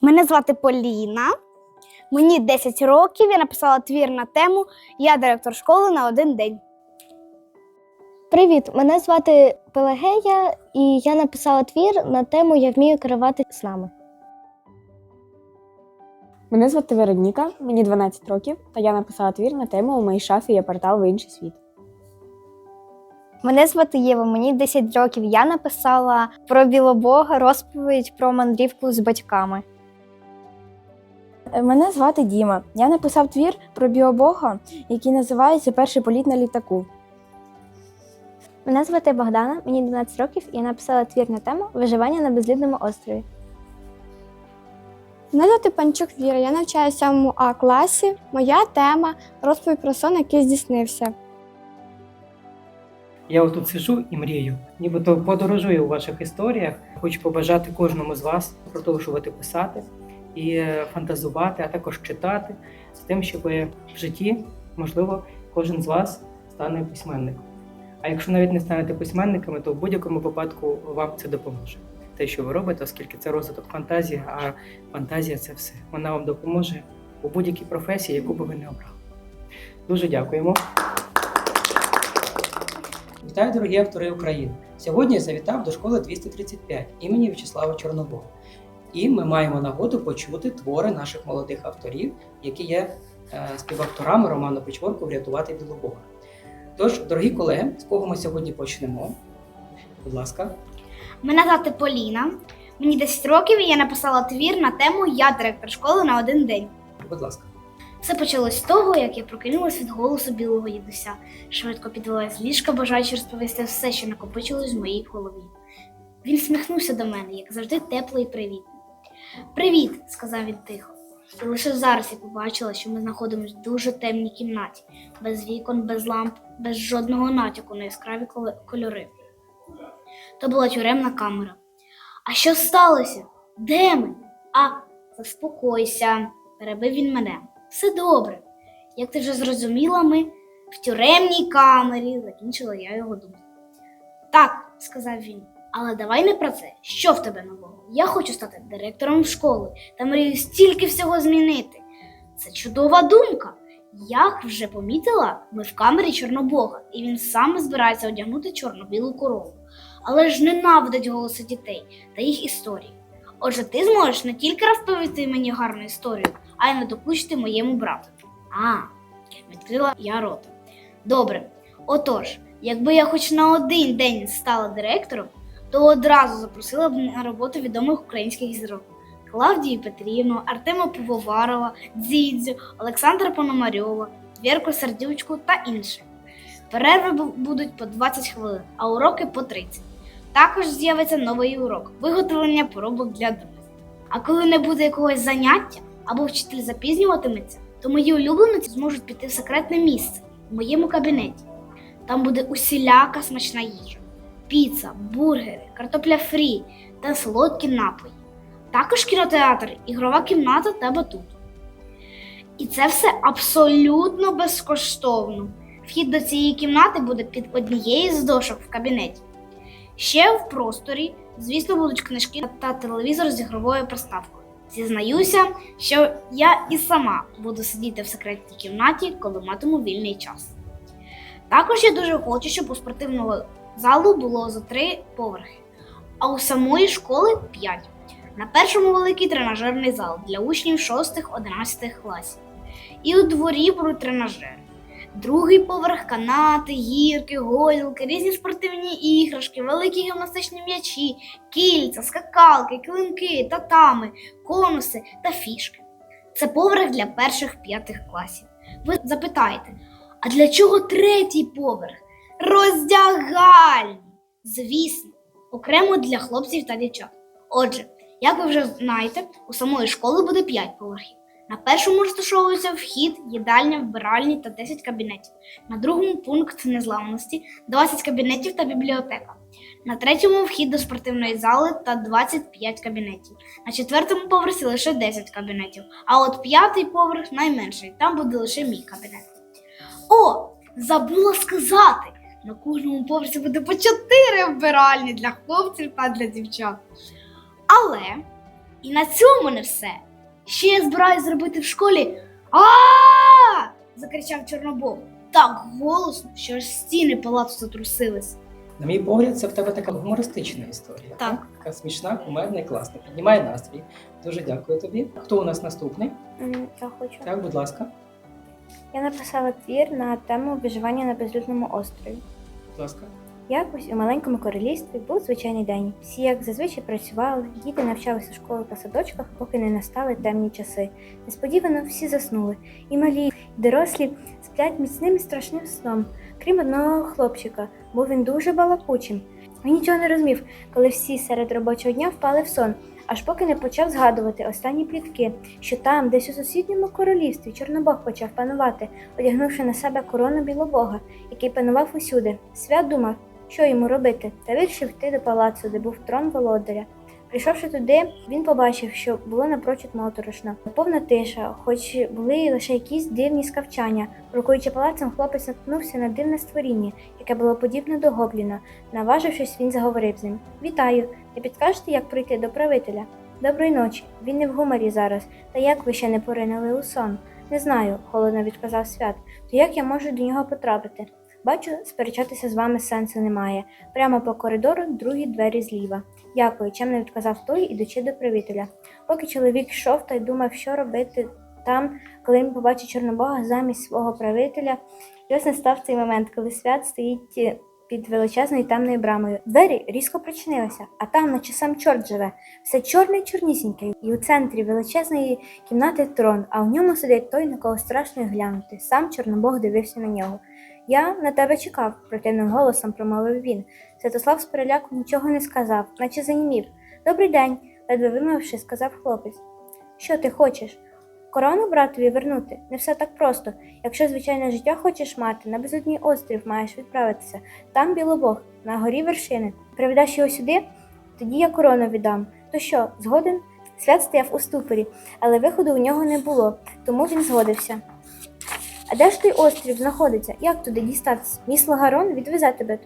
Мене звати Поліна. Мені 10 років. Я написала твір на тему Я директор школи на один день. Привіт, мене звати Пелагея, і я написала твір на тему Я вмію керувати снами. Мене звати Вероніка, мені 12 років, та я написала твір на тему У моїй шафі є портал в інший світ. Мене звати Єва, мені 10 років. Я написала про білобога розповідь про мандрівку з батьками. Е, Мене звати Діма. Я написав твір про біобога, який називається Перший політ на літаку. Мене звати Богдана, мені 12 років, і я написала твір на тему Виживання на безлюдному острові. Мене звати Панчук Віра, я навчаюся в 7 А класі. Моя тема розповідь про сон, який здійснився. Я отут сижу і мрію, нібито подорожую у ваших історіях. Хочу побажати кожному з вас продовжувати писати і фантазувати, а також читати з тим, щоб в житті, можливо, кожен з вас стане письменником. А якщо навіть не станете письменниками, то в будь-якому випадку вам це допоможе. Те, що ви робите, оскільки це розвиток фантазії, а фантазія це все. Вона вам допоможе у будь-якій професії, яку би ви не обрали. Дуже дякуємо. Вітаю, дорогі автори України! Сьогодні я завітав до школи 235 імені В'ячеслава Чорнобога. І ми маємо нагоду почути твори наших молодих авторів, які є е, співавторами роману Печворку Врятувати Білобога. Тож, дорогі колеги, з кого ми сьогодні почнемо? Будь ласка, Мене звати Поліна. Мені 10 років і я написала твір на тему Я директор школи на один день. будь ласка. Все почалось з того, як я прокинулась від голосу білого дідуся. Швидко підвелась з ліжка, бажаючи розповісти все, що накопичилось в моїй голові. Він сміхнувся до мене, як завжди, тепло і привітний. Привіт, сказав він тихо. І лише зараз я побачила, що ми знаходимося в дуже темній кімнаті, без вікон, без ламп, без жодного натяку на яскраві кольори. То була тюремна камера. А що сталося? Де ми? А, заспокойся, перебив він мене. Все добре. Як ти вже зрозуміла, ми в тюремній камері, закінчила я його думку. Так, сказав він, але давай не про це. Що в тебе нового? Я хочу стати директором школи та мрію стільки всього змінити. Це чудова думка. Як вже помітила, ми в камері Чорнобога, і він саме збирається одягнути чорно-білу корону. Але ж ненавидить голоси дітей та їх історії. Отже, ти зможеш не тільки розповісти мені гарну історію, а й надокучити моєму брату. А, відкрила я рота. Добре. Отож, якби я хоч на один день стала директором, то одразу запросила б на роботу відомих українських зірок. Клавдію Петрівну, Артема Пивоварова, Дзідзю, Олександра Пономарьова, Вірку Сердючку та інших. Перерви будуть по 20 хвилин, а уроки по 30. Також з'явиться новий урок виготовлення поробок для друзів. А коли не буде якогось заняття або вчитель запізнюватиметься, то мої улюбленці зможуть піти в секретне місце в моєму кабінеті. Там буде усіляка смачна їжа: піца, бургери, картопля фрі та солодкі напої. Також кінотеатр, ігрова кімната та батут. І це все абсолютно безкоштовно. Вхід до цієї кімнати буде під однією з дошок в кабінеті. Ще в просторі, звісно, будуть книжки та телевізор з ігровою приставкою. Зізнаюся, що я і сама буду сидіти в секретній кімнаті, коли матиму вільний час. Також я дуже хочу, щоб у спортивного залу було за три поверхи, а у самої школи п'ять. На першому великий тренажерний зал для учнів 6-11 класів. І у дворі будуть тренажери. Другий поверх канати, гірки, гойдалки, різні спортивні іграшки, великі гімнастичні м'ячі, кільця, скакалки, клинки, татами, конуси та фішки. Це поверх для перших п'ятих класів. Ви запитаєте, а для чого третій поверх? Роздягальні! Звісно, окремо для хлопців та дівчат. Отже, як ви вже знаєте, у самої школи буде 5 поверхів. На першому розташовується вхід, їдальня, вбиральні та 10 кабінетів. На другому пункт незламності, 20 кабінетів та бібліотека. На третьому вхід до спортивної зали та 25 кабінетів. На четвертому поверсі лише 10 кабінетів. А от п'ятий поверх найменший, там буде лише мій кабінет. О, забула сказати! На кожному поверсі буде по 4 вбиральні для хлопців та для дівчат. Але І на цьому не все. Ще я збираюсь зробити в школі. а закричав Чорнобог. Так голосно, що аж стіни палацу затрусились. На мій погляд, це в тебе така гумористична історія. Так. Така смішна, кумедна і класна. Піднімає настрій. Дуже дякую тобі. Хто у нас наступний? Я хочу. Так, будь ласка, Я написала твір на тему виживання на безлюдному острові. будь ласка. Якось у маленькому королівстві був звичайний день. Всі, як зазвичай, працювали, діти навчалися у школах та садочках, поки не настали темні часи. Несподівано всі заснули, і малі, і дорослі сплять міцним і страшним сном, крім одного хлопчика, бо він дуже балакучим. Він нічого не розумів, коли всі серед робочого дня впали в сон, аж поки не почав згадувати останні плітки, що там, десь у сусідньому королівстві, Чорнобог почав панувати, одягнувши на себе корону білобога, який панував усюди. Свят думав, що йому робити, та вирішив йти до палацу, де був трон володаря. Прийшовши туди, він побачив, що було напрочуд моторошно. Повна тиша, хоч були лише якісь дивні скавчання. Крокуючи палацем, хлопець наткнувся на дивне створіння, яке було подібне до гобліна. Наважившись, він заговорив з ним: Вітаю! Не підкажете, як прийти до правителя? Доброї ночі. Він не в гуморі зараз. Та як ви ще не поринули у сон? Не знаю, холодно відказав свят. То як я можу до нього потрапити? Бачу, сперечатися з вами сенсу немає. Прямо по коридору другі двері зліва. Дякую, чемно відказав той, ідучи до правителя. Поки чоловік йшов та й думав, що робити там, коли він побачив Чорнобога замість свого правителя, і ось настав цей момент, коли свят стоїть е, під величезною темною брамою. Двері різко причинилися, а там, наче сам чорт живе, все чорне чорнісіньке, і у центрі величезної кімнати трон, а в ньому сидить той, на кого страшно глянути. Сам Чорнобог дивився на нього. Я на тебе чекав, противним голосом промовив він. Святослав з переляку нічого не сказав, наче занімів. Добрий день, ледве вимовивши, сказав хлопець. Що ти хочеш? Корону братові вернути? Не все так просто. Якщо звичайне життя хочеш мати, на безодній острів маєш відправитися. Там білобог, на горі вершини. Приведеш його сюди, тоді я корону віддам. То що, згоден? Свят стояв у ступорі, але виходу у нього не було, тому він згодився. А де ж той острів знаходиться? Як туди дістатися? Мій Лагарон відвезе тебе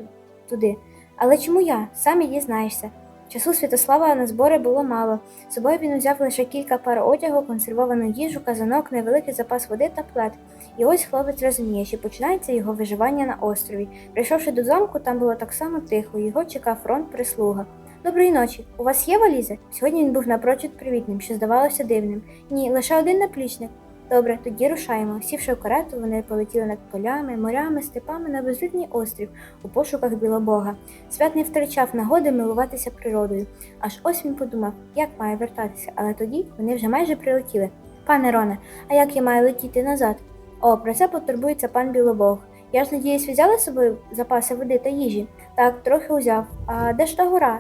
туди. Але чому я? Сам і дізнаєшся. Часу Святослава на збори було мало. З собою він узяв лише кілька пар одягу, консервовану їжу, казанок, невеликий запас води та плед. І ось хлопець розуміє, що починається його виживання на острові. Прийшовши до замку, там було так само тихо, його чекав фронт прислуга. Доброї ночі. У вас є валізи? Сьогодні він був напрочуд привітним, що здавалося дивним. Ні, лише один наплічник. Добре, тоді рушаємо. Сівши в карету, вони полетіли над полями, морями, степами на безлюдний острів у пошуках білобога. Свят не втрачав нагоди милуватися природою. Аж ось він подумав, як має вертатися, але тоді вони вже майже прилетіли. Пане Роне, а як я маю летіти назад? О, про це потурбується пан Білобог. Я ж надіюсь, взяли з собою запаси води та їжі? Так, трохи узяв. А де ж та гора?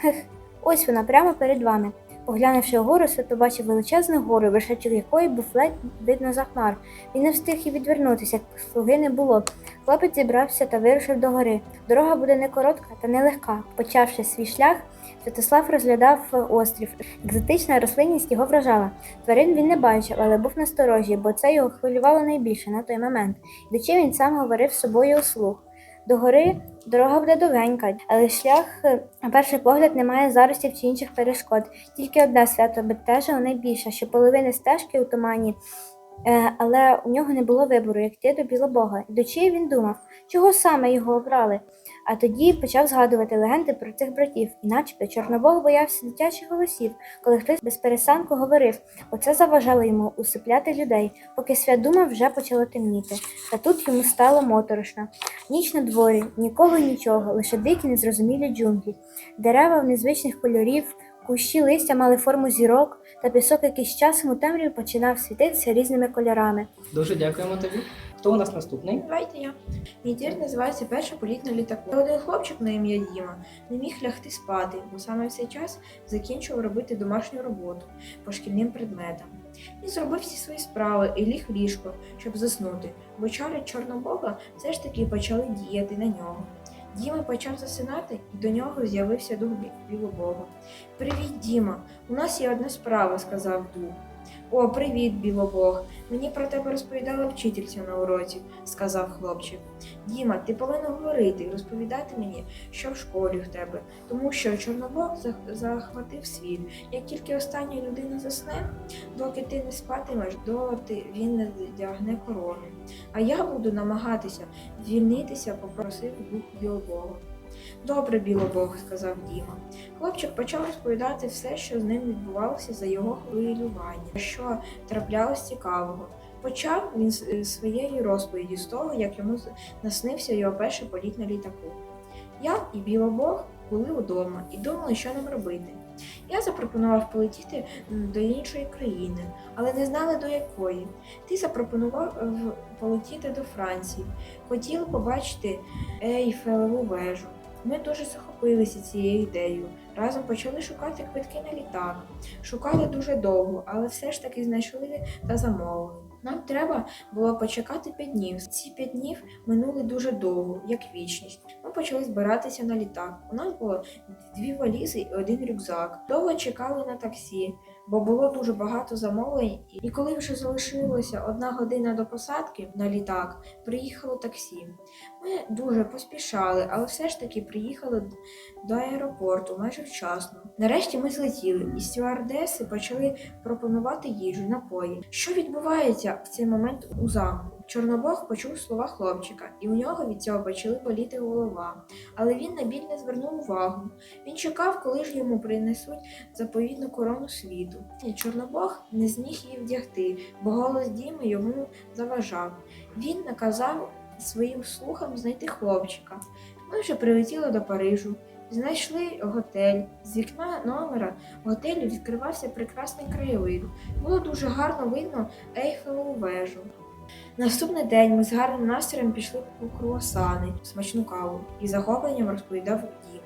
Хех, ось вона прямо перед вами. Поглянувши вгору, свят побачив величезну гору, вершечок якої був ледь видно за хмар. Він не встиг і відвернутися, як слуги не було. Хлопець зібрався та вирушив до гори. Дорога буде не коротка та не легка. Почавши свій шлях, Святослав розглядав острів. Екзотична рослинність його вражала. Тварин він не бачив, але був насторожі, бо це його хвилювало найбільше на той момент. Ідучи, він сам говорив з собою услух. До гори дорога буде довгенька, але шлях, е, на перший погляд, не має заростів чи інших перешкод. Тільки одне свято бентежило найбільше, що половини стежки у тумані, е, але у нього не було вибору, як йти до Білобога. Ідучи, він думав, чого саме його обрали. А тоді почав згадувати легенди про цих братів, і начебто Чорнобог боявся дитячих голосів, коли хтось без перестанку говорив, оце заважало йому усипляти людей, поки свят думав, вже почало темніти. Та тут йому стало моторошно. Ніч на дворі, нікого нічого, лише дикі незрозумілі джунглі, дерева в незвичних кольорів, кущі листя мали форму зірок, та пісок якийсь часом у темряві починав світитися різними кольорами. Дуже дякуємо тобі. Хто у нас наступний? Давайте я. Мій твір називається Перша політ на літаку. Один хлопчик на ім'я Діма не міг лягти спати, бо саме в цей час закінчив робити домашню роботу по шкільним предметам. Він зробив всі свої справи і ліг в ліжко, щоб заснути, бо чари Чорнобога все ж таки почали діяти на нього. Діма почав засинати, і до нього з'явився дух білобога. Привіт, Діма! У нас є одна справа, сказав дух. О, привіт, білобог. Мені про тебе розповідала вчительця на уроці, сказав хлопчик. Діма, ти повинен говорити і розповідати мені, що в школі в тебе, тому що Чорнобог захватив світ. Як тільки остання людина засне, доки ти не спатимеш, доти він не вдягне корону. А я буду намагатися звільнитися, попросив дух білобога. Добре, білобог, сказав Діма. Хлопчик почав розповідати все, що з ним відбувалося за його хвилювання, що траплялось цікавого. Почав він е, своєї розповіді з того, як йому наснився його перший політ на літаку. Я і білобог були вдома і думали, що нам робити. Я запропонував полетіти до іншої країни, але не знали до якої. Ти запропонував е, полетіти до Франції. Хотіли побачити Ейфелеву вежу. Ми дуже захопилися цією ідеєю. Разом почали шукати квитки на літак. Шукали дуже довго, але все ж таки знайшли та замовили. Нам треба було почекати п'ять днів. Ці п'ять днів минули дуже довго, як вічність. Ми почали збиратися на літак. У нас було дві валізи і один рюкзак. Довго чекали на таксі, бо було дуже багато замовлень. І коли вже залишилася одна година до посадки на літак, приїхало таксі. Ми дуже поспішали, але все ж таки приїхали до аеропорту майже вчасно. Нарешті ми злетіли, і стюардеси почали пропонувати їжу, напої. Що відбувається в цей момент у замку? Чорнобог почув слова хлопчика, і у нього від цього почали боліти голова. Але він на біль не звернув увагу. Він чекав, коли ж йому принесуть заповідну корону світу. І Чорнобог не зміг її вдягти, бо голос Діми йому заважав. Він наказав своїм слухам знайти хлопчика. Ми вже прилетіли до Парижу. Знайшли готель. З вікна номера готелю відкривався прекрасний краєвид. Було дуже гарно видно Ейфелеву вежу. Наступний день ми з гарним настроєм пішли по круасани, смачну каву і захопленням розповідав Діма.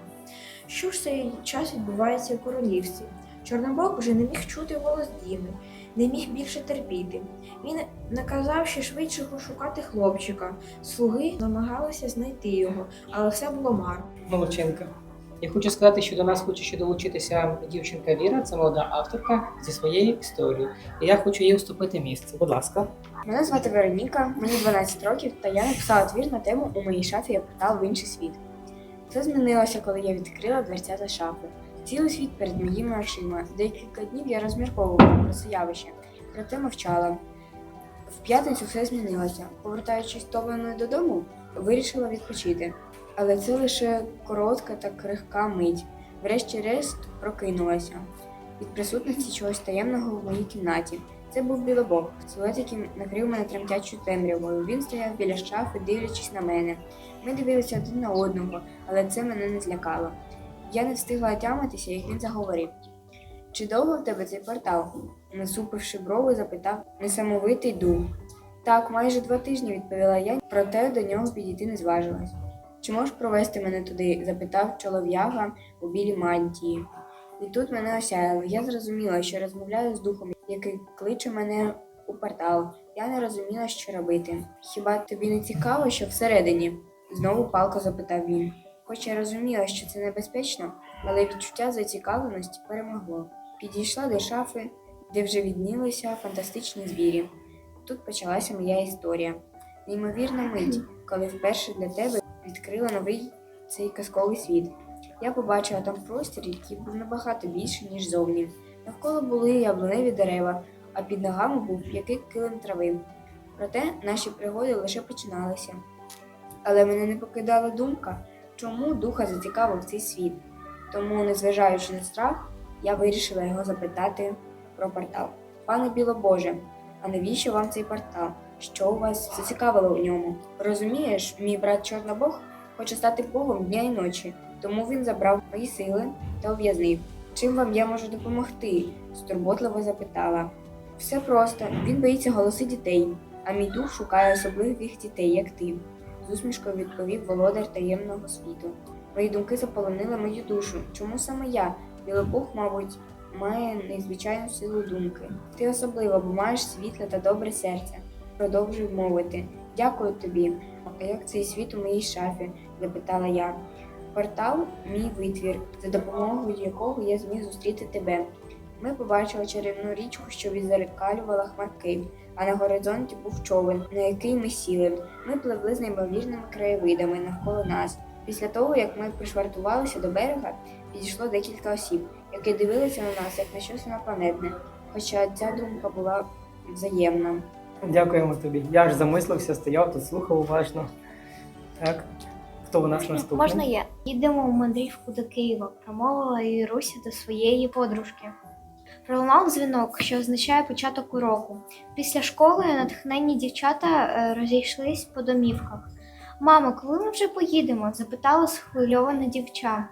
Що ж цей час відбувається у королівстві? Чорнобог вже не міг чути голос Діми, не міг більше терпіти. Він наказав ще швидше шукати хлопчика. Слуги намагалися знайти його, але все було марно. Молодчинка. Я хочу сказати, що до нас хоче ще долучитися дівчинка Віра, це молода авторка зі своєю історією. І я хочу їй уступити місце. Будь ласка. Мене звати Вероніка, мені 12 років, та я написала твір на тему У моїй шафі є портал в інший світ. Все змінилося, коли я відкрила дверця та шафи. Цілий світ перед моїми очима. Декілька днів я розмірковувала про це явище, проте мовчала. В п'ятницю все змінилося. Повертаючись втомленою додому, вирішила відпочити. Але це лише коротка та крихка мить. Врешті-решт прокинулася від присутності чогось таємного в моїй кімнаті. Це був білобог, силует, який накрив мене тремтячою темрявою. Він стояв біля шафи, дивлячись на мене. Ми дивилися один на одного, але це мене не злякало. Я не встигла отямитися, як він заговорив. Чи довго в тебе цей портал? Насупивши брови, запитав несамовитий дух. Так, майже два тижні, відповіла я, проте до нього підійти не зважилась. Чи можеш провести мене туди? запитав чолов'яга у білій мантії. І тут мене осяяло. Я зрозуміла, що розмовляю з духом, який кличе мене у портал. Я не розуміла, що робити. Хіба тобі не цікаво, що всередині? знову палко запитав він. Хоч я розуміла, що це небезпечно, але відчуття зацікавленості перемогло. Підійшла до шафи, де вже віднілися фантастичні звірі. Тут почалася моя історія. Неймовірна мить, коли вперше для тебе відкрила новий цей казковий світ. Я побачила там простір, який був набагато більший, ніж зовні. Навколо були яблуневі дерева, а під ногами був м'який килим трави. Проте наші пригоди лише починалися. Але мене не покидала думка, чому духа зацікавив цей світ. Тому, незважаючи на страх, я вирішила його запитати про портал. Пане Білобоже, а навіщо вам цей портал? Що у вас зацікавило у ньому? Розумієш, мій брат Чорнобог хоче стати Богом дня і ночі, тому він забрав мої сили та ув'язнив. Чим вам я можу допомогти? стурботливо запитала. Все просто, він боїться голоси дітей, а мій дух шукає особливих дітей, як ти, з усмішкою відповів володар таємного світу. Мої думки заполонили мою душу. Чому саме я? Білобог, мабуть, має незвичайну силу думки. Ти особлива, бо маєш світле та добре серце. Продовжуй мовити. Дякую тобі. А як цей світ у моїй шафі? запитала я. Портал мій витвір, за допомогою якого я зміг зустріти тебе. Ми побачили чарівну річку, що відзеркалювала хмарки, а на горизонті був човен, на який ми сіли. Ми пливли з неймовірними краєвидами навколо нас. Після того, як ми пришвартувалися до берега, підійшло декілька осіб, які дивилися на нас як на щось інопланетне, хоча ця думка була взаємна. Дякуємо тобі. Я аж замислився, стояв тут, слухав уважно. Так, хто у нас наступний? Можна я? Їдемо в мандрівку до Києва, промовила Іруся до своєї подружки. Пролунав дзвінок, що означає початок уроку. Після школи натхненні дівчата е, розійшлись по домівках. Мамо, коли ми вже поїдемо? запитала схвильована дівча.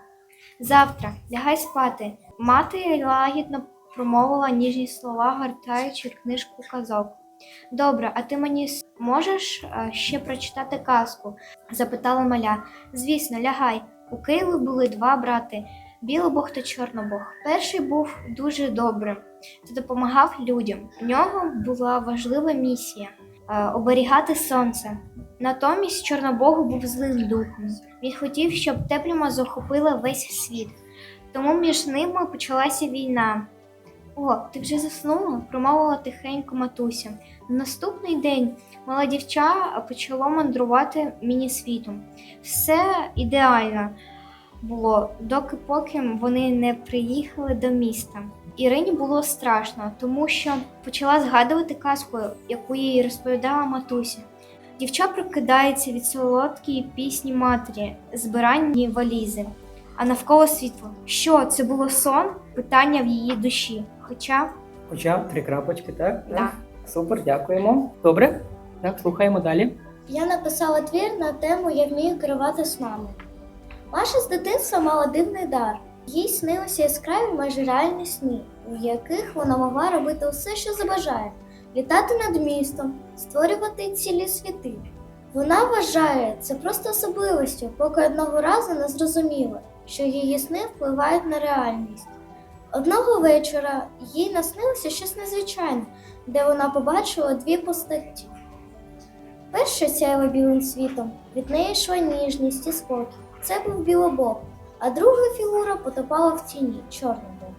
Завтра, лягай спати. Мати лагідно промовила ніжні слова, гортаючи книжку казок. Добре, а ти мені можеш е, ще прочитати казку? запитала маля. Звісно, лягай. У Києві були два брати Білобог та Чорнобог. Перший був дуже добрим та допомагав людям. У нього була важлива місія е, оберігати сонце. Натомість Чорнобогу був злим духом. Він хотів, щоб тепліма захопила весь світ. Тому між ними почалася війна. О, ти вже заснула? промовила тихенько матуся. На наступний день мала дівча почало мандрувати міні-світом. Все ідеально було, доки поки вони не приїхали до міста. Ірині було страшно, тому що почала згадувати казку, яку їй розповідала матуся. Дівча прокидається від солодкої пісні матері, збиранні валізи, а навколо світло. Що це було сон? Питання в її душі. Хоча Хоча три крапочки, так? Да. Супер, дякуємо. Добре? Так, слухаємо далі. Я написала твір на тему Я вмію керувати снами. Маша з дитинства мала дивний дар. Їй снилися яскраві майже реальні сни, у яких вона могла робити усе, що забажає: літати над містом, створювати цілі світи. Вона вважає це просто особливістю, поки одного разу не зрозуміла, що її сни впливають на реальність. Одного вечора їй наснилося щось незвичайне, де вона побачила дві постаті. Перша сяяла білим світом, від неї йшла ніжність і спокій. Це був білобог, а друга фігура потопала в тіні чорнобог.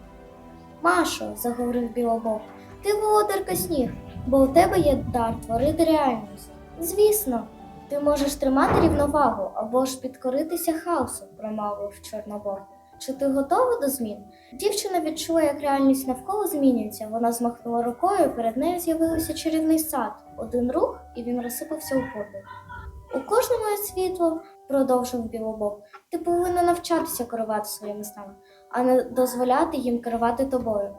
Машо, заговорив білобог, ти володарка сніг, бо у тебе є дар творити реальність. Звісно, ти можеш тримати рівновагу або ж підкоритися хаосу, промовив чорнобог. Чи ти готова до змін? Дівчина відчула, як реальність навколо змінюється. Вона змахнула рукою, перед нею з'явився чарівний сад. Один рух, і він розсипався у подих. У кожному є світло, продовжив білобог. Ти повинна навчатися керувати своїми снами, а не дозволяти їм керувати тобою.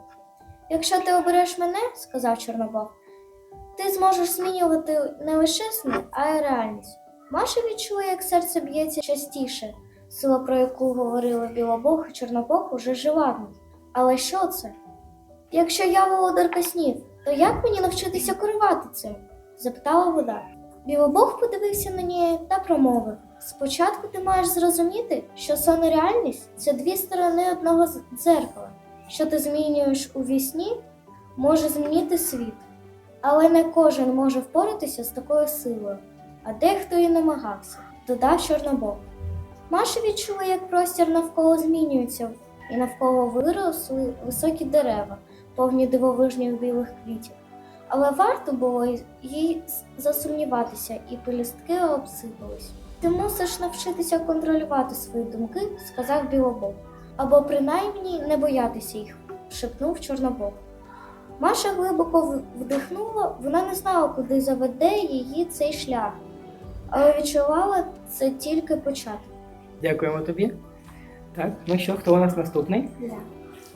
Якщо ти обереш мене, сказав Чорнобог, ти зможеш змінювати не лише сни, а й реальність. Маша відчула, як серце б'ється частіше. Сила, про яку говорили Білобог і Чорнобог, уже ній. Але що це? Якщо я володарка снів, то як мені навчитися керувати цим? запитала вода. Білобог подивився на неї та промовив: Спочатку ти маєш зрозуміти, що сон і реальність це дві сторони одного дзеркала. Що ти змінюєш у вісні, може змінити світ. Але не кожен може впоратися з такою силою, а дехто і намагався, додав Чорнобог. Маша відчула, як простір навколо змінюється, і навколо виросли високі дерева, повні дивовижних білих квітів. Але варто було їй засумніватися, і пелюстки обсипались. Ти мусиш навчитися контролювати свої думки, сказав Білобог, або принаймні не боятися їх, шепнув Чорнобог. Маша глибоко вдихнула, вона не знала, куди заведе її цей шлях, але відчувала це тільки початок. Дякуємо тобі. Так, ну що, хто у нас наступний? Я.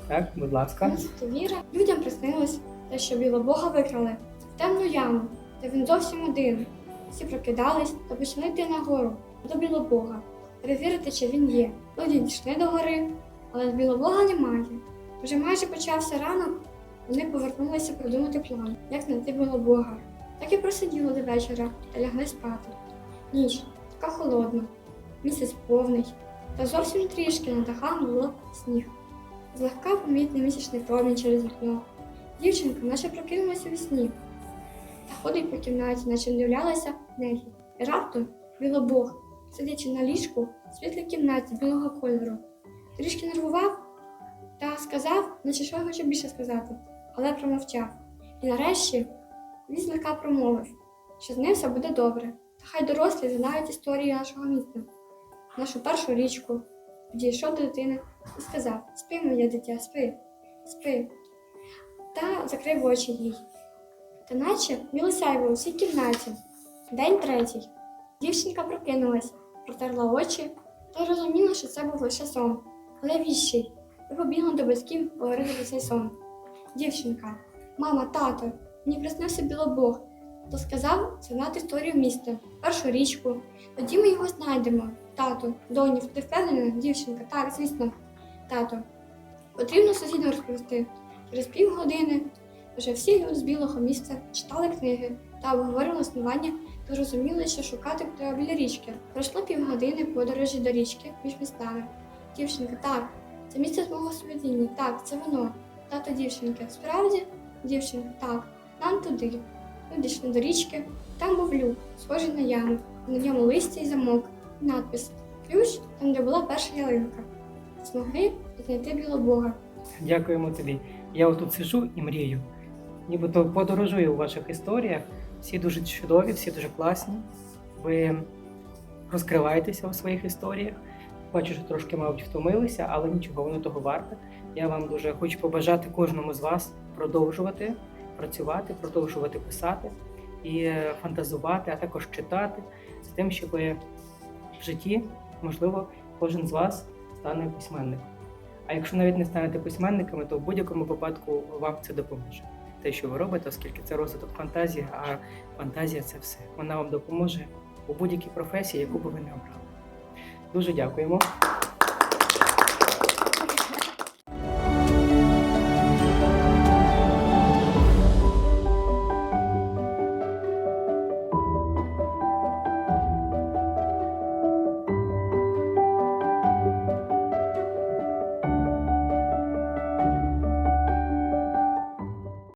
Так, будь ласка. Віра людям приснилось те, що білобога викрали в темну яму, де він зовсім один. Всі прокидались та почали йти нагору до білобога, перевірити, чи він є. Люди дійшли до гори, але білобога немає. Вже майже почався ранок, вони повернулися продумати план, як знайти білобога. Так і просиділи до вечора та лягли спати. Ніч така холодна, місяць повний, та зовсім трішки над дахами було сніг. Злегка помітний місячний промінь через вікно. Дівчинка наче прокинулася у сні та ходить по кімнаті, наче вдивлялася в неї. І раптом білобог, сидячи на ліжку в світлій кімнаті білого кольору, трішки нервував та сказав, наче що я хочу більше сказати, але промовчав. І нарешті він злегка промовив, що з ним все буде добре. Та хай дорослі знають історію нашого міста, нашу першу річку. Підійшов до дитини і сказав: Спи, моє дитя, спи, спи. Та закрив очі їй. Та наче мілосяйво у всій кімнаті. День третій. Дівчинка прокинулась, протерла очі та зрозуміла, що це був лише сон. Але віщий. І побігла до батьків поговорити цей сон. Дівчинка, мама, тато, мені приснився білобог, то сказав знати історію міста, першу річку. Тоді ми його знайдемо. Тату, доню, ти впевнена? Дівчинка, так, звісно, тато. Потрібно сусідам розповісти. Через півгодини вже всі люди з білого міста читали книги та обговорили існування та зрозуміли, що шукати треба біля річки. Пройшло півгодини подорожі до річки між містами. Дівчинка, так, це місце з мого сповідіння, так, це воно. Тато дівчинки, справді? Дівчинка, так, нам туди. Ми дійшли до річки, там був люк, схожий на яму, на ньому листя і замок, надпис Ключ там, де була перша ялинка. Змогли знайти білобога. Дякуємо тобі. Я отут сижу і мрію. Нібито подорожую у ваших історіях. Всі дуже чудові, всі дуже класні. Ви розкриваєтеся у своїх історіях. Бачу, що трошки, мабуть, втомилися, але нічого, воно того варте. Я вам дуже хочу побажати кожному з вас продовжувати працювати, продовжувати писати і е, фантазувати, а також читати з тим, щоб житті, можливо, кожен з вас стане письменником. А якщо навіть не станете письменниками, то в будь-якому випадку вам це допоможе. Те, що ви робите, оскільки це розвиток фантазії, а фантазія це все. Вона вам допоможе у будь-якій професії, яку би ви не обрали. Дуже дякуємо.